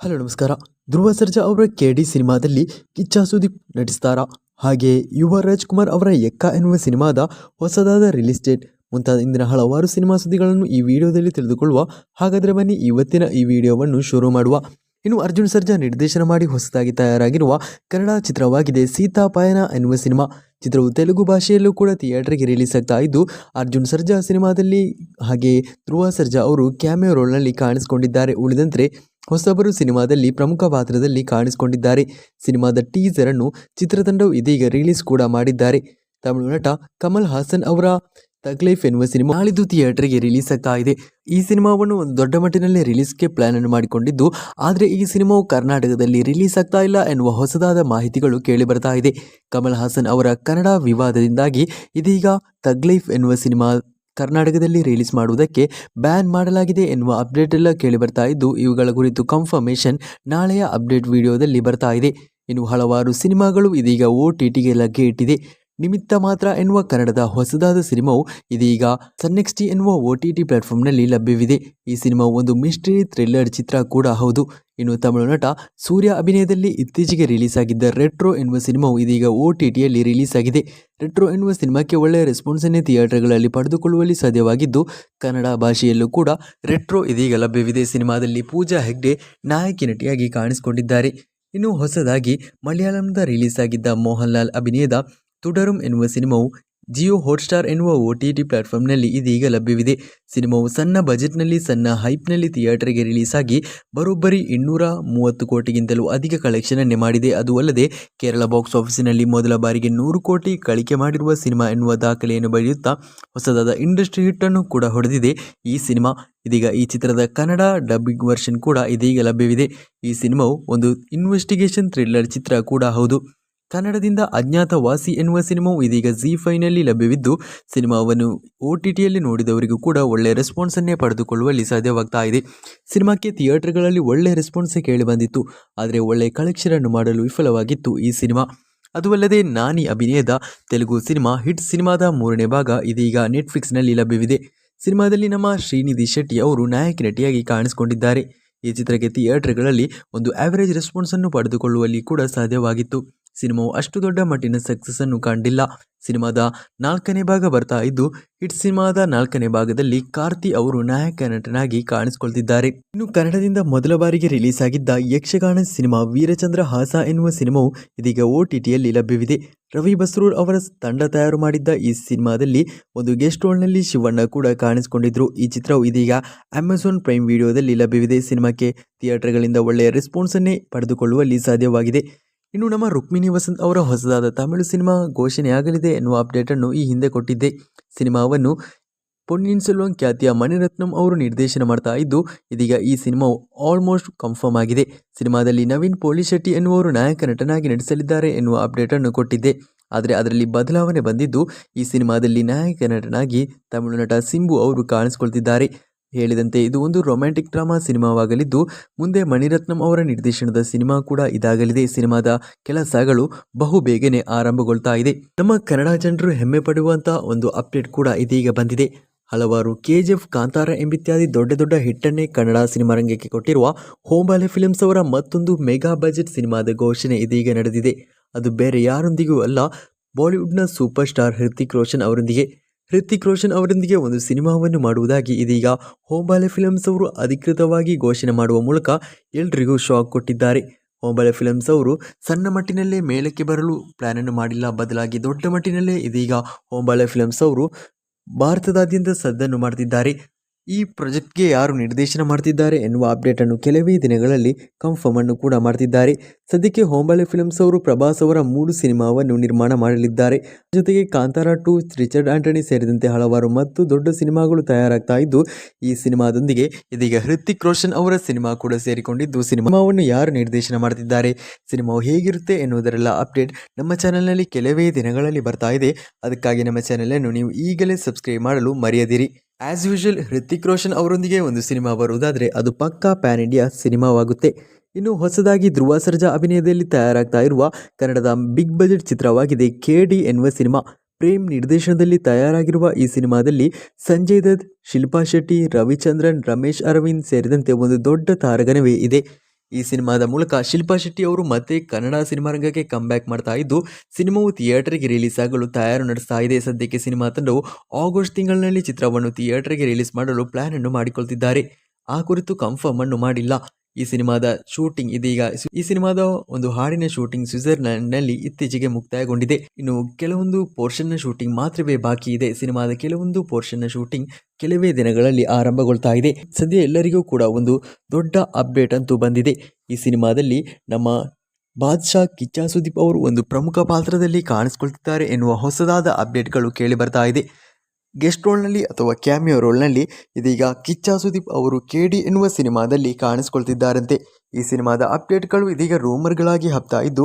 Hello, ನಮಸ್ಕಾರ. ಧ್ರುವ ಸರ್ಜಾ ಅವರ K D ಸಿನಿಮಾದಲ್ಲಿ ಕಿಚ್ಚ ಸುದೀಪ್ ನಟಿಸ್ತಾರಾ? ಹಾಗೆ ಯುವ ರಾಜ್ಕುಮಾರ್ ಅವರ ಎಕ್ಕ ಎನ್ನುವ ಸಿನಿಮಾದ ಹೊಸದಾದ ರಿಲೀಸ್ ಡೇಟ್. ಮುಂತಾದ ಇಂದಿನ ಹಲವಾರು ಸಿನಿಮಾ ಸುದ್ದಿಗಳನ್ನು ಈ ವಿಡಿಯೋದಲ್ಲಿ ತಿಳಿದುಕೊಳ್ಳುವ ಹಾಗಾದರೆ ಬನ್ನಿ ಇವತ್ತಿನ ಈ ವಿಡಿಯೋವನ್ನು ಶುರು ಮಾಡುವ. ಇನ್ನು ಅರ್ಜುನ್ ಸರ್ಜಾ ನಿರ್ದೇಶನ ಮಾಡಿ ಹೊಸದಾಗಿ ತಯಾರಾಗಿರುವ ಕನ್ನಡ ಚಿತ್ರವಾಗಿದೆ ಸೀತಾ ಪಾಯನ ಎನ್ನುವ ಸಿನಿಮಾ. ಚಿತ್ರವು ತೆಲುಗು ಭಾಷೆಯಲ್ಲೂ ಕೂಡ ಥಿಯೇಟರ್ಗೆ ರಿಲೀಸ್ ಆಗ್ತಾ ಇದ್ದು, ಅರ್ಜುನ್ ಸರ್ಜಾ ಸಿನಿಮಾದಲ್ಲಿ ಹಾಗೆ ಧ್ರುವ ಸರ್ಜಾ ಅವರು ಕ್ಯಾಮಿಯೋ ರೋಲ್ನಲ್ಲಿ ಕಾಣಿಸಿಕೊಂಡಿದ್ದಾರೆ. ಉಳಿದಂತೆ ಹೊಸಬರು ಸಿನಿಮಾದಲ್ಲಿ ಪ್ರಮುಖ ಪಾತ್ರದಲ್ಲಿ ಕಾಣಿಸಿಕೊಂಡಿದ್ದಾರೆ. ಸಿನಿಮಾದ ಟೀಸರ್ ಅನ್ನು ಚಿತ್ರತಂಡವು ಇದೀಗ ರಿಲೀಸ್ ಕೂಡ ಮಾಡಿದ್ದಾರೆ. ತಮಿಳು ನಟ ಕಮಲ್ ಹಾಸನ್ ಅವರ ತಗ್ಲೈಫ್ ಎನ್ನುವ ಸಿನಿಮಾ ನಾಳಿದ್ದು ಥಿಯೇಟರ್ಗೆ ರಿಲೀಸ್ ಆಗ್ತಾ ಇದೆ. ಈ ಸಿನಿಮಾವನ್ನು ಒಂದು ದೊಡ್ಡ ಮಟ್ಟಿನಲ್ಲಿ ರಿಲೀಸ್ಗೆ ಪ್ಲಾನ್ ಅನ್ನು ಮಾಡಿಕೊಂಡಿದ್ದು, ಆದರೆ ಈ ಸಿನಿಮಾವು ಕರ್ನಾಟಕದಲ್ಲಿ ರಿಲೀಸ್ ಆಗ್ತಾ ಇಲ್ಲ ಎನ್ನುವ ಹೊಸದಾದ ಮಾಹಿತಿಗಳು ಕೇಳಿ ಬರ್ತಾ ಇದೆ. ಕಮಲ್ ಹಾಸನ್ ಅವರ ಕನ್ನಡ ವಿವಾದದಿಂದಾಗಿ ಇದೀಗ ತಗ್ಲೈಫ್ ಎನ್ನುವ ಸಿನಿಮಾ ಕರ್ನಾಟಕದಲ್ಲಿ ರಿಲೀಸ್ ಮಾಡುವುದಕ್ಕೆ ಬ್ಯಾನ್ ಮಾಡಲಾಗಿದೆ ಎನ್ನುವ ಅಪ್ಡೇಟ್ ಎಲ್ಲ ಕೇಳಿ ಬರ್ತಾ ಇದ್ದು, ಇವುಗಳ ಕುರಿತು ಕನ್ಫರ್ಮೇಷನ್ ನಾಳೆಯ ಅಪ್ಡೇಟ್ ವಿಡಿಯೋದಲ್ಲಿ ಬರ್ತಾ ಇದೆ. ಇನ್ನು ಹಲವಾರು ಸಿನಿಮಾಗಳು ಇದೀಗ ಓ ಟಿ ಟಿಗೆ ಲಗ್ಗೆ ಇಟ್ಟಿದೆ. ನಿಮಿತ್ತ ಮಾತ್ರ ಎನ್ನುವ ಕನ್ನಡದ ಹೊಸದಾದ ಸಿನಿಮಾವು ಇದೀಗ ಸನ್ನೆಕ್ಸ್ಟಿ ಎನ್ನುವ ಒ ಟಿ ಟಿ ಪ್ಲಾಟ್ಫಾರ್ಮ್ನಲ್ಲಿ ಲಭ್ಯವಿದೆ. ಈ ಸಿನಿಮಾ ಒಂದು ಮಿಸ್ಟ್ರಿ ಥ್ರಿಲ್ಲರ್ ಚಿತ್ರ ಕೂಡ ಹೌದು. ಇನ್ನು ತಮಿಳು ನಟ ಸೂರ್ಯ ಅಭಿನಯದಲ್ಲಿ ಇತ್ತೀಚೆಗೆ ರಿಲೀಸ್ ಆಗಿದ್ದ ರೆಟ್ರೋ ಎನ್ನುವ ಸಿನಿಮಾವು ಇದೀಗ ಒ ಟಿ ಟಿಯಲ್ಲಿ ರಿಲೀಸ್ ಆಗಿದೆ ರೆಟ್ರೋ ಎನ್ನುವ ಸಿನಿಮಾಕ್ಕೆ ಒಳ್ಳೆಯ ರೆಸ್ಪಾನ್ಸನ್ನೇ ಥಿಯೇಟರ್ಗಳಲ್ಲಿ ಪಡೆದುಕೊಳ್ಳುವಲ್ಲಿ ಸಾಧ್ಯವಾಗಿದ್ದು, ಕನ್ನಡ ಭಾಷೆಯಲ್ಲೂ ಕೂಡ ರೆಟ್ರೋ ಇದೀಗ ಲಭ್ಯವಿದೆ. ಸಿನಿಮಾದಲ್ಲಿ ಪೂಜಾ ಹೆಗ್ಡೆ ನಾಯಕಿ ನಟಿಯಾಗಿ ಕಾಣಿಸಿಕೊಂಡಿದ್ದಾರೆ. ಇನ್ನು ಹೊಸದಾಗಿ ಮಲಯಾಳಂದ ರಿಲೀಸ್ ಆಗಿದ್ದ ಮೋಹನ್ಲಾಲ್ ಅಭಿನಯದ ತುಡರುಂ ಎನ್ನುವ ಸಿನಿಮಾವು ಜಿಯೋ ಹಾಟ್ಸ್ಟಾರ್ ಎನ್ನುವ ಒ ಟಿ ಟಿ ಪ್ಲಾಟ್ಫಾರ್ಮ್ನಲ್ಲಿ ಇದೀಗ ಲಭ್ಯವಿದೆ. ಸಿನಿಮಾವು ಸಣ್ಣ ಬಜೆಟ್ನಲ್ಲಿ, ಸಣ್ಣ ಹೈಪ್ನಲ್ಲಿ ಥಿಯೇಟರ್ಗೆ ರಿಲೀಸ್ ಆಗಿ ಬರೋಬ್ಬರಿ ಇನ್ನೂರ ಮೂವತ್ತು ಕೋಟಿಗಿಂತಲೂ ಅಧಿಕ ಕಲೆಕ್ಷನನ್ನೇ ಮಾಡಿದೆ. ಅದು ಅಲ್ಲದೆ, ಕೇರಳ ಬಾಕ್ಸ್ ಆಫೀಸಿನಲ್ಲಿ ಮೊದಲ ಬಾರಿಗೆ ನೂರು ಕೋಟಿ ಗಳಿಕೆ ಮಾಡಿರುವ ಸಿನಿಮಾ ಎನ್ನುವ ದಾಖಲೆಯನ್ನು ಬರೆಯುತ್ತಾ ಹೊಸದಾದ ಇಂಡಸ್ಟ್ರಿ ಹಿಟ್ಟನ್ನು ಕೂಡ ಹೊಡೆದಿದೆ. ಈ ಸಿನಿಮಾ, ಇದೀಗ ಈ ಚಿತ್ರದ ಕನ್ನಡ ಡಬ್ಬಿಂಗ್ ವರ್ಷನ್ ಕೂಡ ಇದೀಗ ಲಭ್ಯವಿದೆ. ಈ ಸಿನಿಮಾವು ಒಂದು ಇನ್ವೆಸ್ಟಿಗೇಷನ್ ಥ್ರಿಲ್ಲರ್ ಚಿತ್ರ ಕೂಡ ಹೌದು. ಕನ್ನಡದಿಂದ ಅಜ್ಞಾತ ವಾಸಿ ಎನ್ನುವ ಸಿನಿಮಾವು ಇದೀಗ ಜಿ ಫೈನಲ್ಲಿ ಲಭ್ಯವಿದ್ದು, ಸಿನಿಮಾವನ್ನು ಒ ಟಿ ಟಿಯಲ್ಲಿ ನೋಡಿದವರಿಗೂ ಕೂಡ ಒಳ್ಳೆಯ ರೆಸ್ಪಾನ್ಸನ್ನೇ ಪಡೆದುಕೊಳ್ಳುವಲ್ಲಿ ಸಾಧ್ಯವಾಗ್ತಾ ಇದೆ. ಸಿನಿಮಾಕ್ಕೆ ಥಿಯೇಟರ್ಗಳಲ್ಲಿ ಒಳ್ಳೆಯ ರೆಸ್ಪಾನ್ಸೇ ಕೇಳಿ ಬಂದಿತ್ತು. ಆದರೆ ಒಳ್ಳೆಯ ಕಲೆಕ್ಷನನ್ನು ಮಾಡಲು ವಿಫಲವಾಗಿತ್ತು ಈ ಸಿನಿಮಾ. ಅದು ಅಲ್ಲದೆ ನಾನಿ ಅಭಿನಯದ ತೆಲುಗು ಸಿನಿಮಾ ಹಿಟ್ ಸಿನಿಮಾದ ಮೂರನೇ ಭಾಗ ಇದೀಗ ನೆಟ್ಫ್ಲಿಕ್ಸ್ನಲ್ಲಿ ಲಭ್ಯವಿದೆ. ಸಿನಿಮಾದಲ್ಲಿ ನಮ್ಮ ಶ್ರೀನಿಧಿ ಶೆಟ್ಟಿ ಅವರು ನಾಯಕ ನಟಿಯಾಗಿ ಕಾಣಿಸಿಕೊಂಡಿದ್ದಾರೆ. ಈ ಚಿತ್ರಕ್ಕೆ ಥಿಯೇಟರ್ಗಳಲ್ಲಿ ಒಂದು ಆವರೇಜ್ ರೆಸ್ಪಾನ್ಸನ್ನು ಪಡೆದುಕೊಳ್ಳುವಲ್ಲಿ ಕೂಡ ಸಾಧ್ಯವಾಗಿತ್ತು. ಸಿನಿಮಾವು ಅಷ್ಟು ದೊಡ್ಡ ಮಟ್ಟಿನ ಸಕ್ಸಸ್ ಅನ್ನು ಕಂಡಿಲ್ಲ. ಸಿನಿಮಾದ ನಾಲ್ಕನೇ ಭಾಗ ಬರ್ತಾ ಇದ್ದು, ಹಿಟ್ ಸಿನಿಮಾದ ನಾಲ್ಕನೇ ಭಾಗದಲ್ಲಿ ಕಾರ್ತಿ ಅವರು ನಾಯಕ ನಟನಾಗಿ ಕಾಣಿಸಿಕೊಳ್ತಿದ್ದಾರೆ. ಇನ್ನು ಕನ್ನಡದಿಂದ ಮೊದಲ ಬಾರಿಗೆ ರಿಲೀಸ್ ಆಗಿದ್ದ ಯಕ್ಷಗಾನ ಸಿನಿಮಾ ವೀರಚಂದ್ರ ಹಾಸ ಎನ್ನುವ ಸಿನಿಮಾವು ಇದೀಗ ಒ ಟಿ ಟಿಯಲ್ಲಿ ಲಭ್ಯವಿದೆ. ರವಿ ಬಸ್ರೂರ್ ಅವರ ತಂಡ ತಯಾರು ಮಾಡಿದ್ದ ಈ ಸಿನಿಮಾದಲ್ಲಿ ಒಂದು ಗೆಸ್ಟ್ ರೋಲ್ನಲ್ಲಿ ಶಿವಣ್ಣ ಕೂಡ ಕಾಣಿಸಿಕೊಂಡಿದ್ರು. ಈ ಚಿತ್ರವು ಇದೀಗ ಅಮೆಜಾನ್ ಪ್ರೈಮ್ ವಿಡಿಯೋದಲ್ಲಿ ಲಭ್ಯವಿದೆ. ಸಿನಿಮಾಕ್ಕೆ ಥಿಯೇಟರ್ಗಳಿಂದ ಒಳ್ಳೆಯ ರೆಸ್ಪಾನ್ಸನ್ನೇ ಪಡೆದುಕೊಳ್ಳುವಲ್ಲಿ ಸಾಧ್ಯವಾಗಿದೆ. ಇನ್ನು ನಮ್ಮ ರುಕ್ಮಿಣಿ ವಸಂತ್ ಅವರ ಹೊಸದಾದ ತಮಿಳು ಸಿನಿಮಾ ಘೋಷಣೆಯಾಗಲಿದೆ ಎನ್ನುವ ಅಪ್ಡೇಟನ್ನು ಈ ಹಿಂದೆ ಕೊಟ್ಟಿದ್ದೆ. ಸಿನಿಮಾವನ್ನು ಪೊನ್ನಿನ್ ಸೆಲ್ವಂ ಖ್ಯಾತಿಯ ಮಣಿರತ್ನಂ ಅವರು ನಿರ್ದೇಶನ ಮಾಡ್ತಾ ಇದ್ದು, ಇದೀಗ ಈ ಸಿನಿಮಾವು ಆಲ್ಮೋಸ್ಟ್ ಕನ್ಫರ್ಮ್ ಆಗಿದೆ. ಸಿನಿಮಾದಲ್ಲಿ ನವೀನ್ ಪೋಲಿಶೆಟ್ಟಿ ಎನ್ನುವರು ನಾಯಕ ನಟನಾಗಿ ನಟಿಸಲಿದ್ದಾರೆ ಎನ್ನುವ ಅಪ್ಡೇಟನ್ನು ಕೊಟ್ಟಿದ್ದೆ. ಆದರೆ ಅದರಲ್ಲಿ ಬದಲಾವಣೆ ಬಂದಿದ್ದು, ಈ ಸಿನಿಮಾದಲ್ಲಿ ನಾಯಕ ನಟನಾಗಿ ತಮಿಳು ನಟ ಸಿಂಬು ಅವರು ಕಾಣಿಸಿಕೊಳ್ತಿದ್ದಾರೆ. ಹೇಳಿದಂತೆ ಇದು ಒಂದು ರೊಮ್ಯಾಂಟಿಕ್ ಡ್ರಾಮಾ ಸಿನಿಮಾವಾಗಲಿದ್ದು, ಮುಂದೆ ಮಣಿರತ್ನಂ ಅವರ ನಿರ್ದೇಶನದ ಸಿನಿಮಾ ಕೂಡ ಇದಾಗಲಿದೆ. ಸಿನಿಮಾದ ಕೆಲಸಗಳು ಬಹು ಬೇಗನೆ ಆರಂಭಗೊಳ್ತಾ ಇದೆ. ನಮ್ಮ ಕನ್ನಡ ಜನರು ಹೆಮ್ಮೆ ಪಡುವಂತಹ ಒಂದು ಅಪ್ಡೇಟ್ ಕೂಡ ಇದೀಗ ಬಂದಿದೆ. ಹಲವಾರು ಕೆ ಜಿ ಎಫ್, ಕಾಂತಾರ ಎಂಬಿತ್ಯಾದಿ ದೊಡ್ಡ ದೊಡ್ಡ ಹಿಟ್ಟನ್ನೇ ಕನ್ನಡ ಸಿನಿಮಾ ರಂಗಕ್ಕೆ ಕೊಟ್ಟಿರುವ ಹೋಂಬಾಲೆ ಫಿಲ್ಮ್ಸ್ ಅವರ ಮತ್ತೊಂದು ಮೆಗಾ ಬಜೆಟ್ ಸಿನಿಮಾದ ಘೋಷಣೆ ಇದೀಗ ನಡೆದಿದೆ. ಅದು ಬೇರೆ ಯಾರೊಂದಿಗೂ ಅಲ್ಲ, ಬಾಲಿವುಡ್ನ ಸೂಪರ್ ಸ್ಟಾರ್ ಹೃತಿಕ್ ರೋಷನ್ ಅವರೊಂದಿಗೆ. ಹೃತಿಕ್ ರೋಷನ್ ಅವರೊಂದಿಗೆ ಒಂದು ಸಿನಿಮಾವನ್ನು ಮಾಡುವುದಾಗಿ ಇದೀಗ ಹೋಂಬಾಲೆ ಫಿಲಮ್ಸ್ ಅವರು ಅಧಿಕೃತವಾಗಿ ಘೋಷಣೆ ಮಾಡುವ ಮೂಲಕ ಎಲ್ರಿಗೂ ಶಾಕ್ ಕೊಟ್ಟಿದ್ದಾರೆ. ಹೋಂಬಾಲೆ ಫಿಲಮ್ಸ್ ಅವರು ಸಣ್ಣ ಮಟ್ಟಿನಲ್ಲೇ ಮೇಲಕ್ಕೆ ಬರಲು ಪ್ಲಾನನ್ನು ಮಾಡಿಲ್ಲ, ಬದಲಾಗಿ ದೊಡ್ಡ ಮಟ್ಟಿನಲ್ಲೇ ಇದೀಗ ಹೋಂಬಾಲೆ ಫಿಲಮ್ಸ್ ಅವರು ಭಾರತದಾದ್ಯಂತ ಸದ್ದನ್ನು ಮಾಡ್ತಿದ್ದಾರೆ. ಈ ಪ್ರಾಜೆಕ್ಟ್ಗೆ ಯಾರು ನಿರ್ದೇಶನ ಮಾಡ್ತಿದ್ದಾರೆ ಎನ್ನುವ ಅಪ್ಡೇಟನ್ನು ಕೆಲವೇ ದಿನಗಳಲ್ಲಿ ಕನ್ಫರ್ಮ್ ಅನ್ನು ಕೂಡ ಮಾಡ್ತಿದ್ದಾರೆ. ಸದ್ಯಕ್ಕೆ ಹೋಂಬಳೆ ಫಿಲ್ಮ್ಸ್ ಅವರು ಪ್ರಭಾಸ್ ಅವರ ಮೂರು ಸಿನಿಮಾವನ್ನು ನಿರ್ಮಾಣ ಮಾಡಲಿದ್ದಾರೆ. ಜೊತೆಗೆ ಕಾಂತಾರ ಟು ರಿಚರ್ಡ್ ಆಂಟನಿ ಸೇರಿದಂತೆ ಹಲವಾರು ಮತ್ತು ದೊಡ್ಡ ಸಿನಿಮಾಗಳು ತಯಾರಾಗ್ತಾ ಇದ್ದು, ಈ ಸಿನಿಮಾದೊಂದಿಗೆ ಇದೀಗ ಹೃತಿಕ್ ರೋಷನ್ ಅವರ ಸಿನಿಮಾ ಕೂಡ ಸೇರಿಕೊಂಡಿದ್ದು, ಸಿನಿಮಾವನ್ನು ಯಾರು ನಿರ್ದೇಶನ ಮಾಡ್ತಿದ್ದಾರೆ, ಸಿನಿಮಾವು ಹೇಗಿರುತ್ತೆ ಎನ್ನುವುದರೆಲ್ಲ ಅಪ್ಡೇಟ್ ನಮ್ಮ ಚಾನೆಲ್ನಲ್ಲಿ ಕೆಲವೇ ದಿನಗಳಲ್ಲಿ ಬರ್ತಾ ಇದೆ. ಅದಕ್ಕಾಗಿ ನಮ್ಮ ಚಾನೆಲನ್ನು ನೀವು ಈಗಲೇ ಸಬ್ಸ್ಕ್ರೈಬ್ ಮಾಡಲು ಮರೆಯದಿರಿ. ಆ್ಯಸ್ ಯೂಶುವಲ್ ಹೃತಿಕ್ ರೋಷನ್ ಅವರೊಂದಿಗೆ ಒಂದು ಸಿನಿಮಾ ಬರುವುದಾದರೆ ಅದು ಪಕ್ಕಾ ಪ್ಯಾನ್ ಇಂಡಿಯಾ ಸಿನಿಮಾವಾಗುತ್ತೆ. ಇನ್ನು ಹೊಸದಾಗಿ ಧ್ರುವ ಸರ್ಜಾ ಅಭಿನಯದಲ್ಲಿ ತಯಾರಾಗ್ತಾ ಇರುವ ಕನ್ನಡದ ಬಿಗ್ ಬಜೆಟ್ ಚಿತ್ರವಾಗಿದೆ ಕೆ ಡಿ ಎನ್ನುವ ಸಿನಿಮಾ. ಪ್ರೇಮ್ ನಿರ್ದೇಶನದಲ್ಲಿ ತಯಾರಾಗಿರುವ ಈ ಸಿನಿಮಾದಲ್ಲಿ ಸಂಜಯ್ ದತ್, ಶಿಲ್ಪಾ ಶೆಟ್ಟಿ, ರವಿಚಂದ್ರನ್, ರಮೇಶ್ ಅರವಿಂದ್ ಸೇರಿದಂತೆ ಒಂದು ದೊಡ್ಡ ತಾರಗಣವೇ ಇದೆ. ಈ ಸಿನಿಮಾದ ಮೂಲಕ ಶಿಲ್ಪಾ ಶೆಟ್ಟಿ ಅವರು ಮತ್ತೆ ಕನ್ನಡ ಸಿನಿಮಾ ರಂಗಕ್ಕೆ ಬ್ಯಾಕ್ ಮಾಡ್ತಾ ಇದ್ದು, ಸಿನಿಮಾವು ಥಿಯೇಟರ್ಗೆ ರಿಲೀಸ್ ಆಗಲು ತಯಾರು ನಡೆಸ್ತಾ ಇದೆ. ಸದ್ಯಕ್ಕೆ ಸಿನಿಮಾ ತಂಡವು ಆಗಸ್ಟ್ ತಿಂಗಳಿನಲ್ಲಿ ಚಿತ್ರವನ್ನು ಥಿಯೇಟರ್ಗೆ ರಿಲೀಸ್ ಮಾಡಲು ಪ್ಲಾನ್ ಅನ್ನು ಮಾಡಿಕೊಳ್ತಿದ್ದಾರೆ. ಆ ಕುರಿತು ಕನ್ಫರ್ಮ್ ಅನ್ನು ಮಾಡಿಲ್ಲ. ಈ ಸಿನಿಮಾದ ಶೂಟಿಂಗ್ ಇದೀಗ ಈ ಸಿನಿಮಾದ ಒಂದು ಹಾಡಿನ ಶೂಟಿಂಗ್ ಸ್ವಿಟ್ಜರ್ಲ್ಯಾಂಡ್ನಲ್ಲಿ ಇತ್ತೀಚೆಗೆ ಮುಕ್ತಾಯಗೊಂಡಿದೆ. ಇನ್ನು ಕೆಲವೊಂದು ಪೋರ್ಷನ್ನ ಶೂಟಿಂಗ್ ಮಾತ್ರವೇ ಬಾಕಿ ಇದೆ. ಸಿನಿಮಾದ ಕೆಲವೊಂದು ಪೋರ್ಷನ್ನ ಶೂಟಿಂಗ್ ಕೆಲವೇ ದಿನಗಳಲ್ಲಿ ಆರಂಭಗೊಳ್ತಾ ಇದೆ. ಸದ್ಯ ಎಲ್ಲರಿಗೂ ಕೂಡ ಒಂದು ದೊಡ್ಡ ಅಪ್ಡೇಟ್ ಅಂತೂ ಬಂದಿದೆ. ಈ ಸಿನಿಮಾದಲ್ಲಿ ನಮ್ಮ ಬಾದ್ಶಾ ಕಿಚ್ಚಾ ಸುದೀಪ್ ಅವರು ಒಂದು ಪ್ರಮುಖ ಪಾತ್ರದಲ್ಲಿ ಕಾಣಿಸಿಕೊಳ್ತಿದ್ದಾರೆ ಎನ್ನುವ ಹೊಸದಾದ ಅಪ್ಡೇಟ್ಗಳು ಕೇಳಿ ಬರ್ತಾ ಇದೆ. ಗೆಸ್ಟ್ ರೋಲ್ನಲ್ಲಿ ಅಥವಾ ಕ್ಯಾಮಿಯೋ ರೋಲ್ನಲ್ಲಿ ಇದೀಗ ಕಿಚ್ಚ ಸುದೀಪ್ ಅವರು ಕೆಡಿ ಎನ್ನುವ ಸಿನಿಮಾದಲ್ಲಿ ಕಾಣಿಸಿಕೊಳ್ತಿದ್ದಾರಂತೆ. ಈ ಸಿನಿಮಾದ ಅಪ್ಡೇಟ್ಗಳು ಇದೀಗ ರೂಮರ್ಗಳಾಗಿ ಹಬ್ತಾ ಇದ್ದು,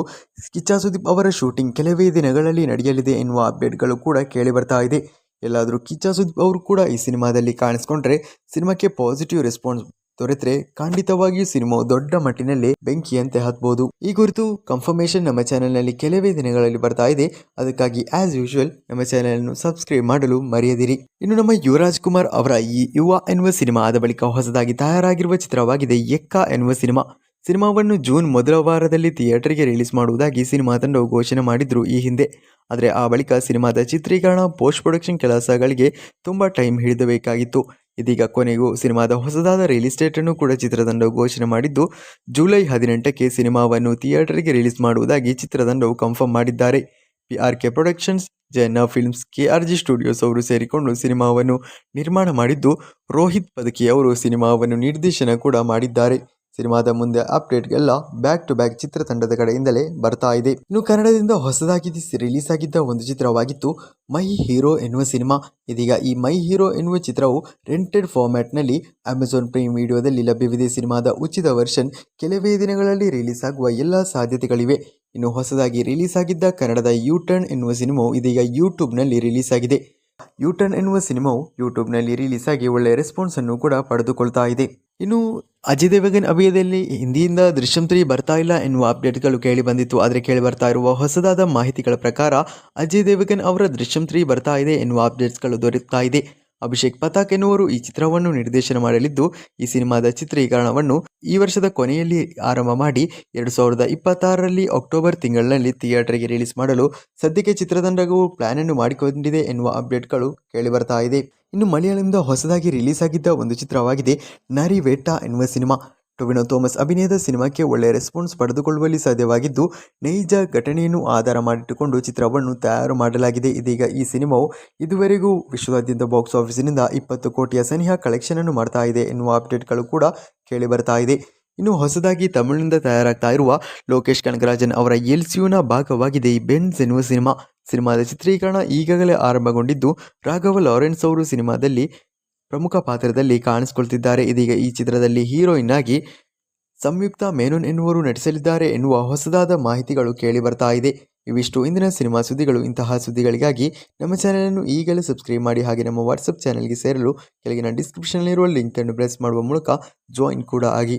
ಕಿಚ್ಚ ಸುದೀಪ್ ಅವರ ಶೂಟಿಂಗ್ ಕೆಲವೇ ದಿನಗಳಲ್ಲಿ ನಡೆಯಲಿದೆ ಎನ್ನುವ ಅಪ್ಡೇಟ್ಗಳು ಕೂಡ ಕೇಳಿ ಬರ್ತಾ ಇದೆ. ಎಲ್ಲಾದರೂ ಕಿಚ್ಚ ಸುದೀಪ್ ಅವರು ಕೂಡ ಈ ಸಿನಿಮಾದಲ್ಲಿ ಕಾಣಿಸ್ಕೊಂಡ್ರೆ ಸಿನಿಮಾಕ್ಕೆ ಪಾಸಿಟಿವ್ ರೆಸ್ಪಾನ್ಸ್ ದೊರೆತರೆ ಖಂಡಿತವಾಗಿಯೂ ಸಿನಿಮಾ ದೊಡ್ಡ ಮಟ್ಟಿನಲ್ಲಿ ಬೆಂಕಿಯಂತೆ ಹತ್ಬಹುದು ಈ ಕುರಿತು ಕನ್ಫರ್ಮೇಷನ್ ನಮ್ಮ ಚಾನೆಲ್ನಲ್ಲಿ ಕೆಲವೇ ದಿನಗಳಲ್ಲಿ ಬರ್ತಾ ಇದೆ. ಅದಕ್ಕಾಗಿ ಆಸ್ ಯೂಶುವಲ್ ನಮ್ಮ ಚಾನೆಲ್ ಅನ್ನು ಸಬ್ಸ್ಕ್ರೈಬ್ ಮಾಡಲು ಮರೆಯದಿರಿ. ಇನ್ನು ನಮ್ಮ ಯುವರಾಜ್ ಕುಮಾರ್ ಅವರ ಈ ಯುವ ಎನ್ನುವ ಸಿನಿಮಾ ಆದ ಬಳಿಕ ಹೊಸದಾಗಿ ತಯಾರಾಗಿರುವ ಚಿತ್ರವಾಗಿದೆ ಎಕ್ಕ ಎನ್ನುವ ಸಿನಿಮಾ. ಸಿನಿಮಾವನ್ನು ಜೂನ್ ಮೊದಲ ವಾರದಲ್ಲಿ ಥಿಯೇಟರ್ಗೆ ರಿಲೀಸ್ ಮಾಡುವುದಾಗಿ ಸಿನಿಮಾ ತಂಡವು ಘೋಷಣೆ ಮಾಡಿದ್ರು ಈ ಹಿಂದೆ. ಆದರೆ ಆ ಬಳಿಕ ಸಿನಿಮಾದ ಚಿತ್ರೀಕರಣ ಪೋಸ್ಟ್ ಪ್ರೊಡಕ್ಷನ್ ಕೆಲಸಗಳಿಗೆ ತುಂಬ ಟೈಮ್ ಹಿಡಿದಬೇಕಾಗಿತ್ತು. ಇದೀಗ ಕೊನೆಗೂ ಸಿನಿಮಾದ ಹೊಸದಾದ ರಿಲೀಸ್ ಅನ್ನು ಕೂಡ ಚಿತ್ರತಂಡವು ಘೋಷಣೆ ಮಾಡಿದ್ದು, ಜುಲೈ ಹದಿನೆಂಟಕ್ಕೆ ಸಿನಿಮಾವನ್ನು ಥಿಯೇಟರ್ಗೆ ರಿಲೀಸ್ ಮಾಡುವುದಾಗಿ ಚಿತ್ರತಂಡವು ಕನ್ಫರ್ಮ್ ಮಾಡಿದ್ದಾರೆ. P R K productions Jayanna films K R G studios ಅವರು ಸೇರಿಕೊಂಡು ಸಿನಿಮಾವನ್ನು ನಿರ್ಮಾಣ ಮಾಡಿದ್ದು, ರೋಹಿತ್ ಪದಕಿ ಅವರು ಸಿನಿಮಾವನ್ನು ನಿರ್ದೇಶನ ಕೂಡ ಮಾಡಿದ್ದಾರೆ. ಸಿನಿಮಾದ ಮುಂದೆ ಅಪ್ಡೇಟ್ಗೆಲ್ಲ ಬ್ಯಾಕ್ ಟು ಬ್ಯಾಕ್ ಚಿತ್ರತಂಡದ ಕಡೆಯಿಂದಲೇ ಬರ್ತಾ ಇದೆ. ಇನ್ನು ಕನ್ನಡದಿಂದ ಹೊಸದಾಗಿ ರಿಲೀಸ್ ಆಗಿದ್ದ ಒಂದು ಚಿತ್ರವಾಗಿತ್ತು ಮೈ ಹೀರೋ ಎನ್ನುವ ಸಿನಿಮಾ. ಇದೀಗ ಈ ಮೈ ಹೀರೋ ಎನ್ನುವ ಚಿತ್ರವು ರೆಂಟೆಡ್ ಫಾರ್ಮ್ಯಾಟ್ನಲ್ಲಿ ಅಮೆಝಾನ್ ಪ್ರೈಮ್ ವಿಡಿಯೋದಲ್ಲಿ ಲಭ್ಯವಿದೆ. ಸಿನಿಮಾದ ಉಚಿತ ವರ್ಷನ್ ಕೆಲವೇ ದಿನಗಳಲ್ಲಿ ರಿಲೀಸ್ ಆಗುವ ಎಲ್ಲ ಸಾಧ್ಯತೆಗಳಿವೆ. ಇನ್ನು ಹೊಸದಾಗಿ ರಿಲೀಸ್ ಆಗಿದ್ದ ಕನ್ನಡದ ಯು ಟರ್ನ್ ಎನ್ನುವ ಸಿನಿಮಾವು ಇದೀಗ ಯೂಟ್ಯೂಬ್ನಲ್ಲಿ ರಿಲೀಸ್ ಆಗಿದೆ. ಯು ಟರ್ನ್ ಎನ್ನುವ ಸಿನಿಮಾವು ಯೂಟ್ಯೂಬ್ನಲ್ಲಿ ರಿಲೀಸ್ ಆಗಿ ಒಳ್ಳೆಯ ರೆಸ್ಪಾನ್ಸನ್ನು ಕೂಡ ಪಡೆದುಕೊಳ್ತಾ ಇದೆ. ಇನ್ನು ಅಜಯ್ ದೇವಗನ್ ಅಭಿಯದಲ್ಲಿ ಹಿಂದಿಯಿಂದ ದೃಶ್ಯಂ ತ್ರೀ ಬರ್ತಾ ಇಲ್ಲ ಎನ್ನುವ ಅಪ್ಡೇಟ್ಗಳು ಕೇಳಿ ಬಂದಿತ್ತು. ಆದರೆ ಕೇಳಿ ಬರ್ತಾ ಇರುವ ಹೊಸದಾದ ಮಾಹಿತಿಗಳ ಪ್ರಕಾರ ಅಜಯ್ ದೇವಗನ್ ಅವರ ದೃಶ್ಯಂ ತ್ರೀ ಬರ್ತಾ ಇದೆ ಎನ್ನುವ ಅಪ್ಡೇಟ್ಸ್ಗಳು ದೊರೆಯುತ್ತಾ ಇದೆ. ಅಭಿಷೇಕ್ ಪತಾಕ್ ಎನ್ನುವರು ಈ ಚಿತ್ರವನ್ನು ನಿರ್ದೇಶನ ಮಾಡಲಿದ್ದು, ಈ ಸಿನಿಮಾದ ಚಿತ್ರೀಕರಣವನ್ನು ಈ ವರ್ಷದ ಕೊನೆಯಲ್ಲಿ ಆರಂಭ ಮಾಡಿ ಎರಡು ಸಾವಿರದ ಇಪ್ಪತ್ತಾರರಲ್ಲಿ ಅಕ್ಟೋಬರ್ ತಿಂಗಳಿನಲ್ಲಿ ಥಿಯೇಟರ್ಗೆ ರಿಲೀಸ್ ಮಾಡಲು ಸದ್ಯಕ್ಕೆ ಚಿತ್ರತಂಡವು ಪ್ಲಾನ್ ಅನ್ನು ಮಾಡಿಕೊಂಡಿದೆ ಎನ್ನುವ ಅಪ್ಡೇಟ್ಗಳು ಕೇಳಿ ಬರ್ತಾ ಇದೆ. ಇನ್ನು ಮಲಯಾಳಂದ ಹೊಸದಾಗಿ ರಿಲೀಸ್ ಆಗಿದ್ದ ಒಂದು ಚಿತ್ರವಾಗಿದೆ ನರಿ ವೇಟ ಎನ್ನುವ ಸಿನಿಮಾ. ಟೊವಿನೋ ಥೋಮಸ್ ಅಭಿನಯದ ಸಿನಿಮಾಕ್ಕೆ ಒಳ್ಳೆಯ ರೆಸ್ಪಾನ್ಸ್ ಪಡೆದುಕೊಳ್ಳುವಲ್ಲಿ ಸಾಧ್ಯವಾಗಿದ್ದು, ನೈಜ ಘಟನೆಯನ್ನು ಆಧಾರ ಮಾಡಿಟ್ಟುಕೊಂಡು ಚಿತ್ರವನ್ನು ತಯಾರು ಮಾಡಲಾಗಿದೆ. ಇದೀಗ ಈ ಸಿನಿಮಾವು ಇದುವರೆಗೂ ವಿಶ್ವದಾದ್ಯಂತ ಬಾಕ್ಸ್ ಆಫೀಸಿನಿಂದ ಇಪ್ಪತ್ತು ಕೋಟಿಯ ಸನಿಹ ಕಲೆಕ್ಷನ್ ಅನ್ನು ಮಾಡ್ತಾ ಇದೆ ಎನ್ನುವ ಅಪ್ಡೇಟ್ಗಳು ಕೂಡ ಕೇಳಿ ಬರ್ತಾ ಇದೆ. ಇನ್ನು ಹೊಸದಾಗಿ ತಮಿಳಿನಿಂದ ತಯಾರಾಗ್ತಾ ಇರುವ ಲೋಕೇಶ್ ಕನಗರಾಜನ್ ಅವರ ಎಲ್ಸಿಯುನ ಭಾಗವಾಗಿದೆ ಈ ಬೆನ್ಸ್ ಎನ್ನುವ ಸಿನಿಮಾ. ಸಿನಿಮಾದ ಚಿತ್ರೀಕರಣ ಈಗಾಗಲೇ ಆರಂಭಗೊಂಡಿದ್ದು, ರಾಘವ ಲಾರೆನ್ಸ್ ಅವರು ಸಿನಿಮಾದಲ್ಲಿ ಪ್ರಮುಖ ಪಾತ್ರದಲ್ಲಿ ಕಾಣಿಸಿಕೊಳ್ತಿದ್ದಾರೆ. ಇದೀಗ ಈ ಚಿತ್ರದಲ್ಲಿ ಹೀರೋಯಿನ್ ಆಗಿ ಸಂಯುಕ್ತ ಮೇನೋನ್ ಎನ್ನುವರು ನಟಿಸಲಿದ್ದಾರೆ ಎನ್ನುವ ಹೊಸದಾದ ಮಾಹಿತಿಗಳು ಕೇಳಿ ಬರ್ತಾ ಇದೆ. ಇವಿಷ್ಟು ಇಂದಿನ ಸಿನಿಮಾ ಸುದ್ದಿಗಳು. ಇಂತಹ ಸುದ್ದಿಗಳಿಗಾಗಿ ನಮ್ಮ ಚಾನಲನ್ನು ಈಗಲೇ ಸಬ್ಸ್ಕ್ರೈಬ್ ಮಾಡಿ ಹಾಗೆ ನಮ್ಮ ವಾಟ್ಸಪ್ ಚಾನಲ್ಗೆ ಸೇರಲು ಕೆಳಗಿನ ಡಿಸ್ಕ್ರಿಪ್ಷನ್ನಲ್ಲಿರುವ ಲಿಂಕ್ ಅನ್ನು ಪ್ರೆಸ್ ಮಾಡುವ ಮೂಲಕ ಜಾಯಿನ್ ಕೂಡ ಆಗಿ.